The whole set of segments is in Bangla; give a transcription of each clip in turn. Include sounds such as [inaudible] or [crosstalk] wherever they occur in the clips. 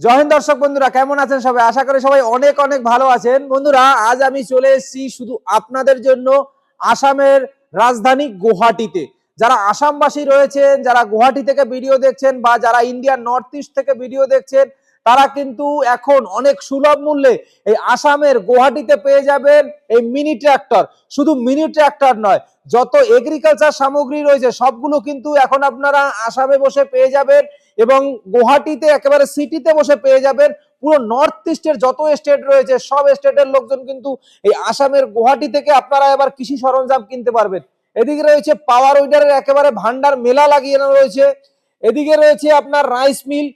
জয় হিন্দ দর্শক বন্ধুরা, কেমন আছেন সবাই? আশা করি সবাই অনেক অনেক ভালো আছেন। বন্ধুরা, আজ আমি চলে এসেছি শুধু আপনাদের জন্য আসামের রাজধানী গুয়াহাটিতে। যারা আসামবাসী রয়েছেন, যারা গুয়াহাটি থেকে ভিডিও দেখছেন বা যারা ইন্ডিয়ার নর্থ ইস্ট থেকে ভিডিও দেখছেন, তারা কিন্তু এখন অনেক সুলভ মূল্যে এই আসামের গুয়াহাটিতে পেয়ে যাবেন এই মিনি ট্র্যাক্টর। শুধু মিনি ট্র্যাক্টর নয়, যত এগ্রিকালচার সামগ্রী রয়েছে, সবগুলো কিন্তু এখন আপনারা আসামে বসে পেয়ে যাবেন। এবং গুয়াহাটিতে, একেবারে সিটিতে বসে পেয়ে যাবেন পুরো নর্থ ইস্টের যত স্টেট রয়েছে, সব স্টেটের লোকজন কিন্তু এই আসামের গুয়াহাটি থেকে আপনারা এবার কৃষি সরঞ্জাম কিনতে পারবেন। এদিকে রয়েছে পাওয়ার উইডারের একেবারে ভান্ডার মেলা লাগিয়ে রয়েছে। এদিকে রয়েছে আপনার রাইস মিল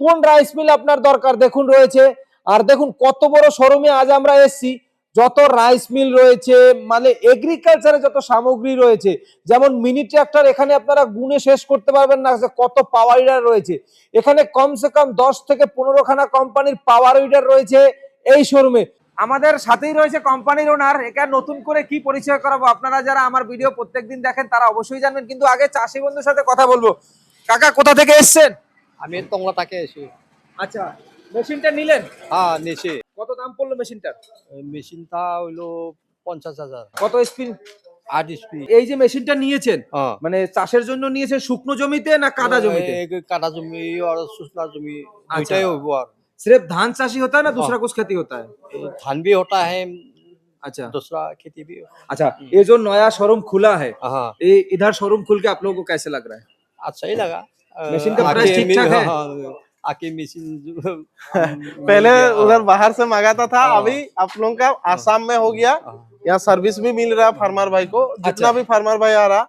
কোন রাইস মিল আপনার দরকার? দেখুন রয়েছে। আর দেখুন কত বড় শোরুমে আজ আমরা এসেছি। যত রাইস মিল রয়েছে মানে এগ্রিকালচারে যত সামগ্রী রয়েছে যেমন মিনি ট্রাক্টর এখানে আপনারা গুণে শেষ করতে পারবেন না যে কত পাওয়ার উইডার রয়েছে। এখানে কমসে কম দশ থেকে পনেরো খানা কোম্পানির পাওয়ার উইডার রয়েছে এই শোরুমে আমাদের সাথেই রয়েছে কোম্পানির ওনার এখানে নতুন করে কি পরিচয় করাবো? আপনারা যারা আমার ভিডিও প্রত্যেকদিন দেখেন তারা অবশ্যই জানবেন। কিন্তু আগে চাষি বন্ধুর সাথে কথা বলব। কাকা কোথা থেকে এসছেন? আমি তোমরা তাকে এসে আচ্ছা মেশিনটা নিলেন? হ্যাঁ নিচে কত দাম পড়ল মেশিনটার মেশিনটা হইল পঞ্চাশ হাজার। কত স্পিন আট স্পিন এই যে মেশিনটা নিয়েছেন হ্যাঁ। মানে চাষের জন্য নিয়েছেন শুকনো জমিতে না কাদা জমিতে? কাদা জমি আর শুকনা জমি আচ্ছা। দুইটাই হব আর। সিফ ধান चाषी होता না হ্যাঁ। দুসরা কুছ कुछ खेती ধান বি धान भी আচ্ছা। দুসরা अच्छा বি। আচ্ছা भी अच्छा নয়া শোরুম नया शोरूम खुला ইধার শোরুম इधर शोरूम खुल के आप लोगों को कैसे लग रहा है अच्छा ही लगा [laughs] हाँ, आके मशीन पहले उधर हाँ, बाहर से मंगाता था हाँ। अभी आप लोगों का आसाम में हो गया हाँ। यहाँ सर्विस भी मिल रहा है फार्मर भाई को अच्छा। जितना भी फार्मर भाई आ रहा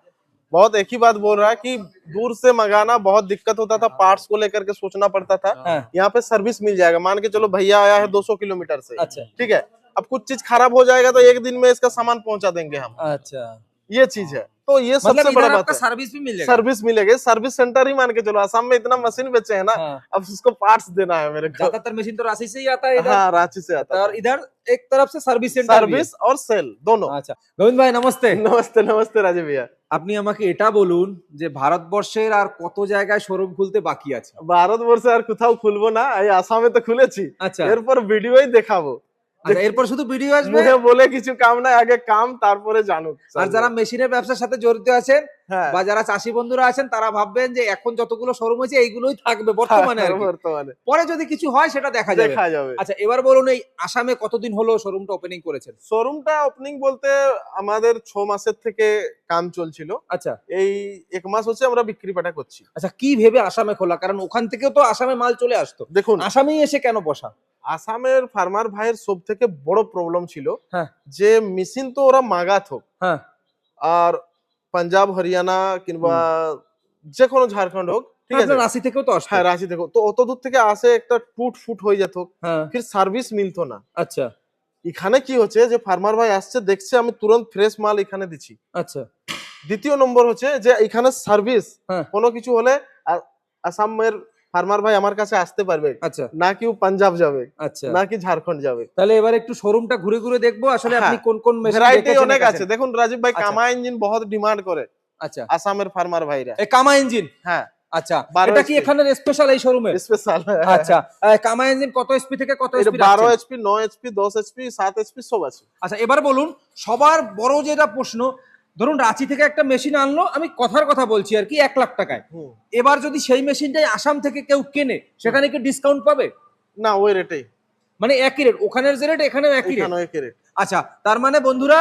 बहुत एक ही बात बोल रहा है कि दूर से मंगाना बहुत दिक्कत होता था पार्ट्स को लेकर के सोचना पड़ता था हाँ, यहाँ पे सर्विस मिल जाएगा मान के चलो भैया आया है 200 किलोमीटर से अच्छा। ठीक है अब कुछ चीज़ खराब हो जाएगा तो एक दिन में इसका सामान पहुँचा देंगे हम। अच्छा। ये चीज़ है। तो ये सबसे मतलब बड़ा इधर बात आपका है सर्विस भी मिल जाएगा सर्विस मिलेगी सर्विस सेंटर ही मान के चलो आसाम में इतना मशीन बेचे हैं ना हाँ, अब उसको पार्ट्स देना है मेरे को ज्यादातर मशीन तो राशि से ही आता है इधर हाँ रांची से आता है और इधर एक तरफ से सर्विस सेंटर भी সার্ভিস और সেল দোনো है। আচ্ছা গোবিন্দ ভাই নমস্তে নমস্তে নমস্তে রাজীব ভাইয়া আপনি আমাকে এটা বলুন যে ভারতবর্ষের আর কত জায়গায় শোরুম খুলতে বাকি আছে ভারতবর্ষে আর কোথাও খুলবো না এই আসামে তো খুলেছি আচ্ছা এরপর ভিডিওই দেখাবো আচ্ছা, এরপর শুধু ভিডিও আসবে? বলে কিছু কাম নাই আগে কাম তারপরে জানুক। আর যারা মেশিনের ব্যবসার সাথে জড়িত আছেন হ্যাঁ। বা যারা চাষি বন্ধুরা আছেন তারা ভাববেন যে এখন যতগুলো শোরুম হয়েছে এইগুলোই থাকবে বর্তমানে বর্তমানে। পরে যদি কিছু হয় সেটা দেখা যাবে। দেখা যাবে। আচ্ছা এবার বলুন এই আসামে কতদিন হলো শোরুমটা ওপেনিং করেছেন? শোরুমটা ওপেনিং বলতে আমাদের ছ মাসের থেকে কাম চলছিল। আচ্ছা। এই এক মাস হচ্ছে আমরা বিক্রি পাটা করছি। আচ্ছা কি ভেবে আসামে খোলা? কারণ ওখান থেকেও তো আসামে মাল চলে আসতো। দেখুন। আসামেই এসে কেন বসা? আসামের ফার্মার ভাইয়ের সব থেকে বড় প্রবলেম ছিল হ্যাঁ। যে মেশিন তো ওরা মাগাত হোক। হ্যাঁ। আর পাঞ্জাব হরিয়ানা কিংবা যে কোনো ঝাড়খণ্ড হোক ঠিক আছে? রাশি থেকেও তো আসতো। হ্যাঁ রাঁচি থেকে তো অত দূর থেকে আসে একটা টুট ফুট হয়ে যেত। হ্যাঁ। ফির সার্ভিস মিলতো না। আচ্ছা। এখানে কি হচ্ছে যে ফার্মার ভাই আসছে দেখছে আমি তুরন্ত ফ্রেশ মাল এখানে দিচ্ছি। আচ্ছা। দ্বিতীয় নম্বর হচ্ছে যে এখানে সার্ভিস। কোনো কিছু হলে আসামের ফার্মার ভাই আমার কাছে আসতে পারবে। আচ্ছা। না কি ও পাঞ্জাব যাবে আচ্ছা। না কি ঝাড়খণ্ড যাবে। তাহলে এবার একটু শোরুমটা ঘুরে ঘুরে দেখব আসলে আপনি হ্যাঁ। কোন কোন ভ্যারাইটি অনেক আছে। দেখুন রাজীব ভাই আচ্ছা। কামা ইঞ্জিন বহুত ডিমান্ড করে। আচ্ছা। আসামের ফার্মার ভাইরা। এই কামা ইঞ্জিন হ্যাঁ। আচ্ছা। এটা কি স্পেশাল এই শোরুমে স্পেশাল আচ্ছা। কামা ইঞ্জিন কত এসপি থেকে কত এসপি সব আছে। আচ্ছা এবার বলুন সবার বড় যেটা প্রশ্ন ধরুন রাঁচি থেকে একটা মেশিন আনলো আমি কথার কথা বলছি আর কি এক লাখ টাকায়। এবার যদি সেই মেশিনটাই আসাম থেকে কেউ কেনে সেখানে কি ডিসকাউন্ট পাবে? না ওই রেটে মানে একই রেট ওখানের যে রেট এখানেও একই রেট এখানে একই রেট আচ্ছা তার মানে বন্ধুরা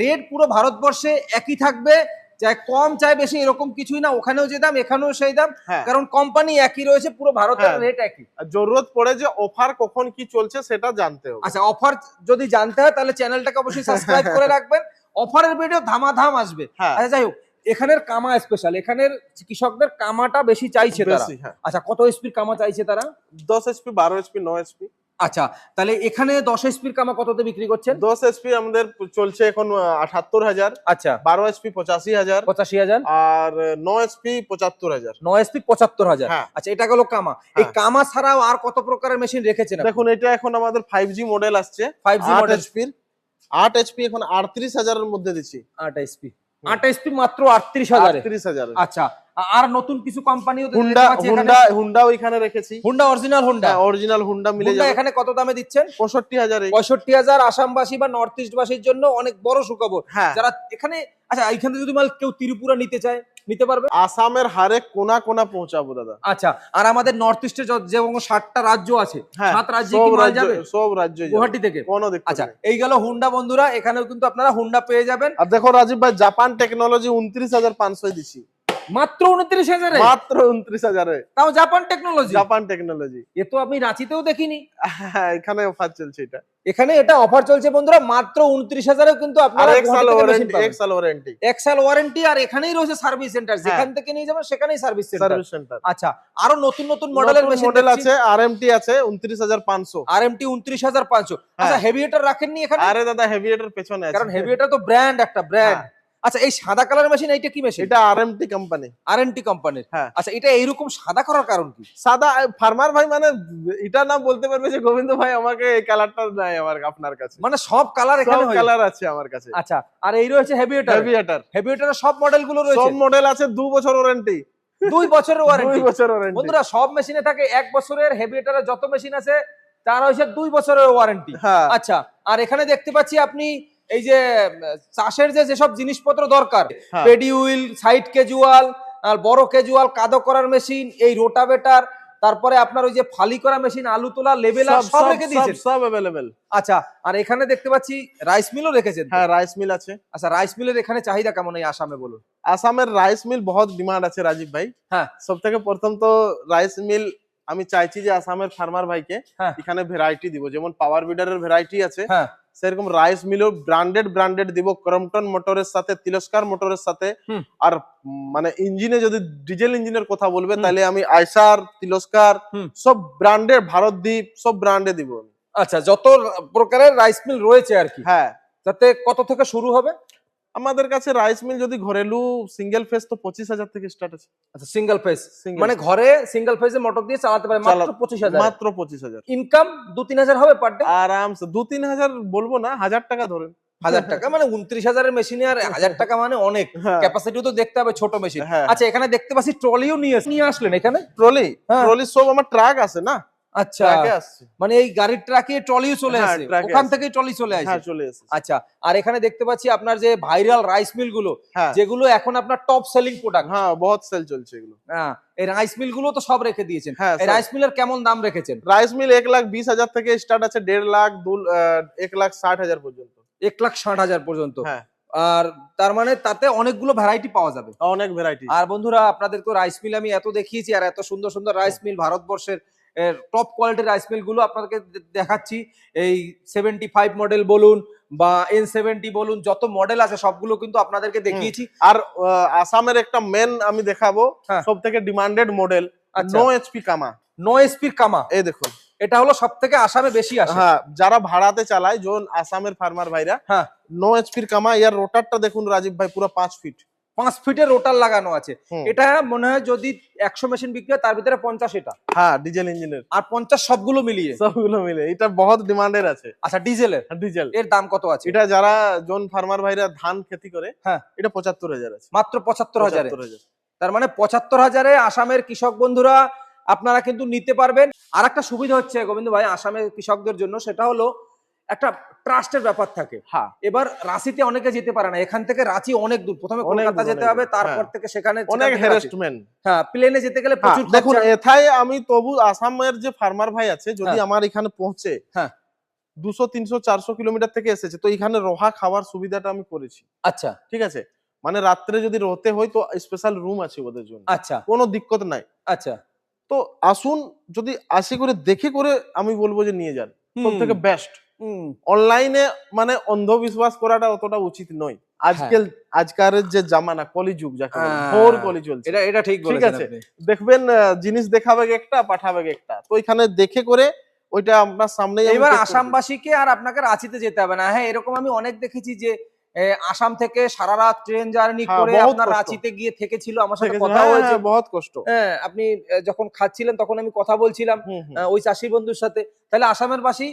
রেট পুরো ভারতবর্ষে একই থাকবে চাই কম চাই বেশি এরকম কিছুই না ওখানেও যে দাম এখানেও সেই দাম। হ্যাঁ। কারণ কোম্পানি একই রয়েছে পুরো ভারতের হ্যাঁ। রেট একই। আর জরুরত পড়ে যে অফার কখন কি চলছে সেটা জানতে হবে। আচ্ছা অফার যদি জানতে হয় তাহলে চ্যানেলটাকে অবশ্যই সাবস্ক্রাইব [laughs] করে রাখবেন। অফারের ভিডিও ধামাধাম আসবে। হ্যাঁ। আচ্ছা যাই হোক এখানের কামা স্পেশাল এখানের কৃষকদের কামাটা বেশি চাইছে তারা। হ্যাঁ। আচ্ছা কত এসপির কামা চাইছে তারা? দশ এসপি বারো এসপি নয় এসপি আচ্ছা তাহলে এখানে দশ এসপির কামা কততে বিক্রি করছেন? দশ এসপি আমাদের চলছে এখন আঠাত্তর হাজার। আচ্ছা। বারো এসপি পঁচাশি হাজার। পঁচাশি হাজার। আর নয় এসপি পঁচাত্তর হাজার। নয় এসপি পঁচাত্তর হাজার। হ্যাঁ। আচ্ছা এটা গেল কামা। এই কামা ছাড়াও আর কত প্রকারের মেশিন রেখেছেন দেখুন এটা এখন আমাদের ফাইভ জি মডেল আসছে। ফাইভ জি মডেল এসপির 8 এইচপি এখন 38000 এর মধ্যে দিচ্ছি। 8 এইচপি 8 এইচপি মাত্র 38000 38000 আচ্ছা আর নতুন কিছু কোম্পানিও হুন্ডা হুন্ডা হুন্ডাও রেখেছি। Honda original Honda? হ্যাঁ, অরিজিনাল হুন্ডা মিলে যাবে। এখানে কত দামে দিচ্ছেন? 65000 হাজার। আসামবাসী বা নর্থ ইস্টবাসীর জন্য অনেক বড় সুখবর। হ্যাঁ। যারা এখানে আচ্ছা এখানে যদি মাল কেউ ত্রিপুরা নিতে চায় নিতে পারবে? আসামের হারে কোনা কোনা পৌঁছাবো দাদা। আচ্ছা আর আমাদের নর্থ ইস্টে যেমন সাতটা রাজ্য আছে হ্যাঁ সাত রাজ্যে সব কি মাল রাজ্য যাবে? সব রাজ্য গুয়াহাটি থেকে? কোনো দিক আচ্ছা এই গেল হুন্ডা বন্ধুরা এখানেও কিন্তু আপনারা হুন্ডা পেয়ে যাবেন। আর দেখো রাজীব ভাই জাপান টেকনোলজি উনত্রিশ হাজার পাঁচশো দিছি। মাত্র উনত্রিশ হাজারে? মাত্র উনত্রিশ হাজারে। তাও জাপান টেকনোলজি জাপান টেকনোলজি এ তো আমি রাঁচিতেও দেখিনি। হ্যাঁ এখানে অফার চলছে এটা। এখানে এটা অফার চলছে বন্ধুরা মাত্র উনত্রিশ হাজারে কিন্তু আপনারা এক সাল ওয়ারেন্টি এক সাল ওয়ারেন্টি এক সাল ওয়ারেন্টি আর এখানেই রয়েছে সার্ভিস সেন্টার যেখান থেকে নিয়ে যাবেন সেখানেই সার্ভিস সেন্টার সার্ভিস সেন্টার আচ্ছা আরও নতুন নতুন মডেলের মেশিন মডেল আছে আরএমটি আছে উনত্রিশ হাজার পাঁচশো। আরএমটি উনত্রিশ হাজার পাঁচশো। আচ্ছা হ্যাঁ। হেভিয়েটার রাখেননি এখানে? আরে দাদা হেভিয়েটার পেছনে আছে। কারণ হেভিয়েটার তো ব্র্যান্ড একটা ব্র্যান্ড হ্যাঁ। আচ্ছা এই সাদা কালার মেশিন এইটা কি মেশিন এটা আরএমটি কোম্পানি আরএনটি কোম্পানির হ্যাঁ। আচ্ছা এটা এইরকম সাদা করার কারণ কি? সাদা ফার্মার ভাই মানে এটা না বলতে পারবে যে গোবিন্দ ভাই আমাকে এই কালারটা নাই আমার আপনার কাছে। মানে সব কালার এখানে কালার আছে আমার কাছে। আচ্ছা আর এই রয়েছে হেভিয়েটার হেভিয়েটার হেভিয়েটারের সব মডেলগুলো সব রয়েছে? মডেল আছে দু বছর ওয়ারেন্টি দুই বছরের দুই ওয়ারেন্টি বছর ওয়ারেন্টি বন্ধুরা সব মেশিনে থাকে এক বছরের হেভিয়েটারের যত মেশিন আছে তার হচ্ছে দুই বছরের ওয়ারেন্টি হ্যাঁ। আচ্ছা আর এখানে দেখতে পাচ্ছি আপনি এই যে চাষের যে যেসব জিনিসপত্র দরকার হ্যাঁ। পেডি হুইল সাইড কেজুয়াল আর বড় ক্যাজুয়াল কাদো করার মেশিন এই রোটাভেটার তারপরে আপনার ওই যে ফালি করা মেশিন আলু তোলা লেবেলার সব রেখে দিয়েছেন? সব অ্যাভেলেবেল আচ্ছা আর এখানে দেখতে পাচ্ছি রাইস মিলও রেখেছেন হ্যাঁ রাইস মিল আছে। আচ্ছা রাইস মিলের এখানে চাহিদা কেমন এই আসামে বলুন? আসামের রাইস মিল বহুত ডিমান্ড আছে রাজীব ভাই। হ্যাঁ। সব থেকে প্রথম তো রাইস মিল আমি চাইছি যে আসামের ফার্মার ভাইকে হ্যাঁ। এখানে ভ্যারাইটি দিব। যেমন পাওয়ার বিডারের ভ্যারাইটি আছে হ্যাঁ। সেরকম রাইস মিলও ব্র্যান্ডেড ব্র্যান্ডেড দিব। ক্রমটন মোটরের সাথে তিলস্কার মোটরের সাথে। আর মানে ইঞ্জিনে যদি ডিজেল ইঞ্জিনের কথা বলবে তাহলে আমি আইসার তিলস্কার। সব ব্র্যান্ডের ভারতদ্বীপ সব ব্র্যান্ডে দিব আচ্ছা যত প্রকারের রাইস মিল রয়েছে আর কি হ্যাঁ। তাতে কত থেকে শুরু হবে? আমাদের কাছে রাইস মিল যদি ঘরেলু সিঙ্গেল ফেস তো পঁচিশ হাজার থেকে স্টার্ট আছে। আচ্ছা সিঙ্গেল ফেস মানে ঘরে সিঙ্গেল ফেজে মোটর দিয়ে চালাতে পারে মাত্র পঁচিশ হাজার। মাত্র পঁচিশ হাজার। ইনকাম দু তিন হাজার হবে পার ডে আরামসে। দু তিন হাজার বলব না হাজার টাকা ধরেন। হাজার টাকা মানে উনত্রিশ হাজারের মেশিনে আর হাজার [laughs] টাকা মানে অনেক। ক্যাপাসিটিও তো দেখতে হবে ছোট মেশিন হ্যাঁ। আচ্ছা এখানে দেখতে পাচ্ছি ট্রলিও নিয়ে নিয়ে আসলেন এখানে? ট্রলি হ্যাঁ। ট্রলি সব আমার ট্রাক আছে না? আচ্ছা। মানে এই গাড়ির ট্রাকে ট্রলিও চলে হ্যাঁ, আসে। ওখান আসে। থেকেই ট্রলি চলে হ্যাঁ আসে চলে এসেছে। আচ্ছা আর এখানে দেখতে পাচ্ছি আপনার যে ভাইরাল রাইস মিলগুলো হ্যাঁ। যেগুলো এখন আপনার টপ সেলিং প্রোডাক্ট হ্যাঁ বহুত সেল চলছে এগুলো। হ্যাঁ এই রাইস মিলগুলো তো সব রেখে দিয়েছেন। হ্যাঁ। রাইস মিলের কেমন দাম রেখেছেন? রাইস মিল এক লাখ বিশ হাজার থেকে স্টার্ট আছে দেড় লাখ দু এক লাখ ষাট হাজার পর্যন্ত। এক লাখ ষাট হাজার পর্যন্ত। হ্যাঁ। আর তার মানে তাতে অনেকগুলো ভ্যারাইটি পাওয়া যাবে। অনেক ভ্যারাইটি আর বন্ধুরা আপনাদের তো রাইস মিল আমি এত দেখিয়েছি আর এত সুন্দর সুন্দর রাইস মিল ভারতবর্ষের টপ কোয়ালিটির রাইস মিলগুলো আপনাদেরকে দেখাচ্ছি। এই সেভেন্টি ফাইভ মডেল বলুন বা এন সেভেন্টি বলুন যত মডেল আছে সবগুলো কিন্তু আপনাদেরকে দেখিয়েছি। আর আসামের একটা মেন আমি দেখাবো। সব থেকে demanded model no HP comma no এসপির কামা এই দেখুন। এটা হলো সব থেকে আসামে বেশি আসে। হ্যাঁ যারা ভাড়াতে চালায় যোন আসামের ফার্মার ভাইরা হ্যাঁ। নো এইচপির কামা ইয়ার রোটারটা দেখুন রাজীব ভাই পুরো পাঁচ ফিট পাঁচ ফিটের রোটার লাগানো আছে। এটা মনে হয় যদি একশো মেশিন বিক্রি হয় তার ভিতরে পঞ্চাশ এটা। হ্যাঁ ডিজেল ইঞ্জিনের আর পঞ্চাশ সবগুলো মিলিয়ে। সবগুলো মিলে এটা বহুত ডিমান্ডের আছে। আচ্ছা ডিজেলের ডিজেল এর দাম কত আছে? এটা যারা জন ফার্মার ভাইরা ধান খেতি করে হ্যাঁ। এটা পঁচাত্তর হাজার আছে। মাত্র পঁচাত্তর হাজারে। পঁচাত্তর হাজার। তার মানে পঁচাত্তর হাজারে আসামের কৃষক বন্ধুরা আপনারা কিন্তু নিতে পারবেন। আর একটা সুবিধা হচ্ছে গোবিন্দ ভাই আসামের কৃষকদের জন্য সেটা হলো একটা ট্রাস্টের ব্যাপার থাকে। হ্যাঁ। এবার রাঁচিতে অনেকে যেতে পারে না। এখান থেকে রাঁচি অনেক দূর। প্রথমে কলকাতা যেতে হবে তারপর হ্যাঁ। থেকে সেখানে অনেক। হ্যারাসমেন্ট হ্যাঁ প্লেনে যেতে গেলে প্রচুর দেখুন এথায় আমি তবু আসামের যে ফার্মার ভাই আছে যদি হ্যাঁ। আমার এখানে পৌঁছে হ্যাঁ। দুশো তিনশো চারশো কিলোমিটার থেকে এসেছে তো এখানে রোহা খাওয়ার সুবিধাটা আমি করেছি। আচ্ছা। ঠিক আছে? মানে রাত্রে যদি রোতে হয় তো স্পেশাল রুম আছে ওদের জন্য। আচ্ছা। কোনো দিক্কত নাই। আচ্ছা। তো আসুন যদি আসি করে দেখে করে আমি বলব যে নিয়ে যান। সব থেকে বেস্ট অনলাইনে মানে অন্ধবিশ্বাস করাটা অতটা উচিত নয়। আজকাল আজকালের যে জামানা কলিযুগ যাকে হ্যাঁ। কলি চলছে এটা এটা ঠিক বলেছেন আছে। দেখবেন জিনিস দেখাবে একটা পাঠাবে একটা। তো এখানে দেখে করে ওইটা আপনার সামনে এবার আসামবাসীকে আর আপনাকে রাঁচিতে যেতে হবে না। হ্যাঁ এরকম আমি অনেক দেখেছি যে আসাম থেকে সারা রাত ট্রেন জার্নি হ্যাঁ, করে আপনার রাঁচিতে গিয়ে থেকেছিল। আমার সাথে কথা হয়েছে। বহুত কষ্ট। হ্যাঁ আপনি যখন খাচ্ছিলেন তখন আমি কথা বলছিলাম। ওই চাষি বন্ধুর সাথে। তাহলে আসামের বাসী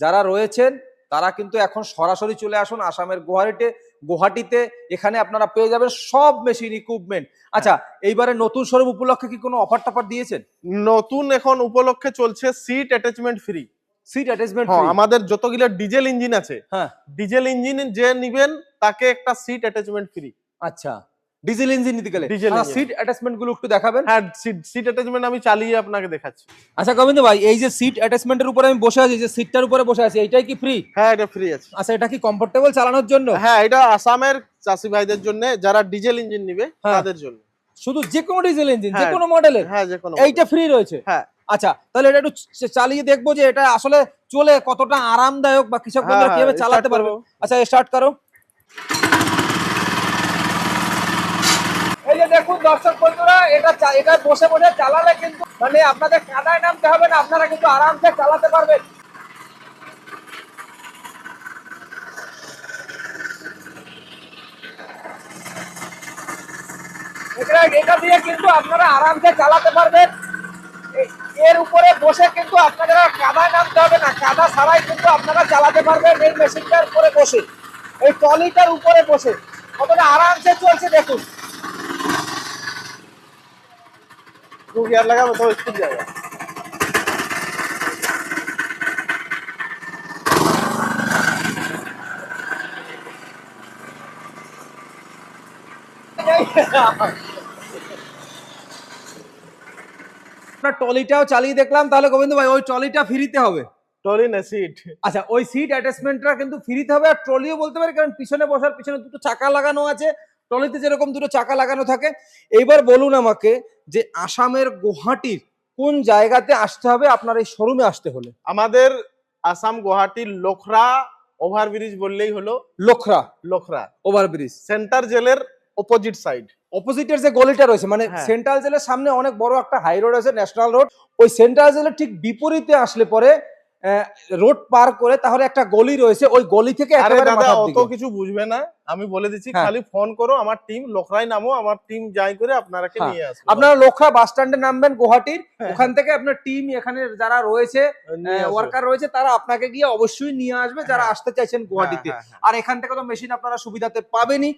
যারা রয়েছেন তারা কিন্তু এখন সরাসরি চলে আসুন আসামের গুয়াহাটিতে। গুয়াহাটিতে এখানে আপনারা পেয়ে যাবেন সব মেশিন ইকুইপমেন্ট আচ্ছা এইবারে নতুন শোরুম উপলক্ষে কি কোনো অফার টফার দিয়েছেন? নতুন এখন উপলক্ষে চলছে seat attachment free seat attachment আমাদের যতগুলো ডিজেল ইঞ্জিন আছে হ্যাঁ। ডিজেল ইঞ্জিন যে নিবেন তাকে একটা সিট অ্যাটাচমেন্ট ফ্রি আচ্ছা। ডিজেল ইঞ্জিন নিতে গেলে। সিট অ্যাটাচমেন্টগুলো একটু দেখাবেন। হ্যাঁ সিট সিট অ্যাটাচমেন্ট আমি চালিয়ে আপনাকে দেখাচ্ছি। আচ্ছা গোবিন্দ ভাই এই যে সিট অ্যাটাচমেন্টের উপরে আমি বসে আছি যে সিটটার উপরে বসে আছি এটাই কি ফ্রি হ্যাঁ এটা ফ্রি আছে। আচ্ছা এটা কি কমফোর্টেবল চালানোর জন্য? হ্যাঁ এটা আসামের চাষি ভাইদের জন্য যারা ডিজেল ইঞ্জিন নিবে হ্যাঁ। তাদের জন্য। শুধু যে কোনো ডিজেল ইঞ্জিন যে হ্যাঁ। কোনো মডেলের হ্যাঁ যে কোনো এইটা ফ্রি রয়েছে? হ্যাঁ। আচ্ছা তাহলে এটা একটু চালিয়ে দেখব যে এটা আসলে চলে কতটা আরামদায়ক বা কৃষক বন্ধুরা হ্যাঁ, কীভাবে চালাতে পারবে। আচ্ছা স্টার্ট করো এই যে দেখুন দর্শক বন্ধুরা, এটা এটা বসে বসে চালালে কিন্তু মানে আপনাদের কাদায় নামতে হবে না, আপনারা কিন্তু আরামসে চালাতে পারবেন। এটা দিয়ে কিন্তু আপনারা আরামসে চালাতে পারবেন। এর উপরে বসে কিন্তু আপনাদের কাদায় নামতে হবে না, কাদা ছাড়াই কিন্তু আপনারা চালাতে পারবেন এই মেশিনটার উপরে বসে, এই ট্রলিটার উপরে বসে। কতটা আরামসে চলছে দেখুন। टू गियर लगा तो स्पीड जाएगा আপনার ট্রলিটাও চালিয়ে দেখলাম তাহলে গোবিন্দ ভাই ওই ট্রলিটা ফ্রিতে হবে टोली ने सीट আচ্ছা ওই সিট অ্যাটাচমেন্টটা কিন্তু ফ্রিতে হবে আর ট্রলিও বলতে পারি কারণ পিছনে বসার পিছনে দুটো চাকা লাগানো আছে ট্রলিতে যেরকম দুটো চাকা লাগানো থাকে এইবার বলুন আমাকে যে আসামের গুয়াহাটির কোন জায়গাতে আসতে হবে আপনার এই শোরুমে আসতে হলে? আমাদের আসাম গুয়াহাটির লোখরা ওভারব্রিজ বললেই হলো। লোখরা। লোখরা। ওভারব্রিজ। সেন্টার জেলের অপোজিট সাইড অপোজিটের যে গলিটা রয়েছে মানে হ্যাঁ। সেন্ট্রাল জেলের সামনে অনেক বড় একটা হাই রোড আছে ন্যাশনাল রোড ওই সেন্ট্রাল জেলের ঠিক বিপরীতে আসলে পরে রোড পার করে তাহলে একটা গলি রয়েছে ওই গলি থেকে অত কিছু বুঝবে না আমি বলে দিচ্ছি হ্যাঁ। খালি ফোন করো আমার টিম লোখরাই নামো আমার টিম যাই করে আপনারাকে হ্যাঁ। নিয়ে আসবে আপনারা লোখরা বাস স্ট্যান্ডে নামবেন গুয়াহাটির হ্যাঁ। ওখান থেকে আপনার টিম এখানে যারা রয়েছে ওয়ার্কার রয়েছে তারা আপনাকে গিয়ে অবশ্যই নিয়ে আসবে যারা। আসতে চাইছেন গুয়াহাটিতে আর এখান থেকে তো মেশিন আপনারা সুবিধাতে পাবেনই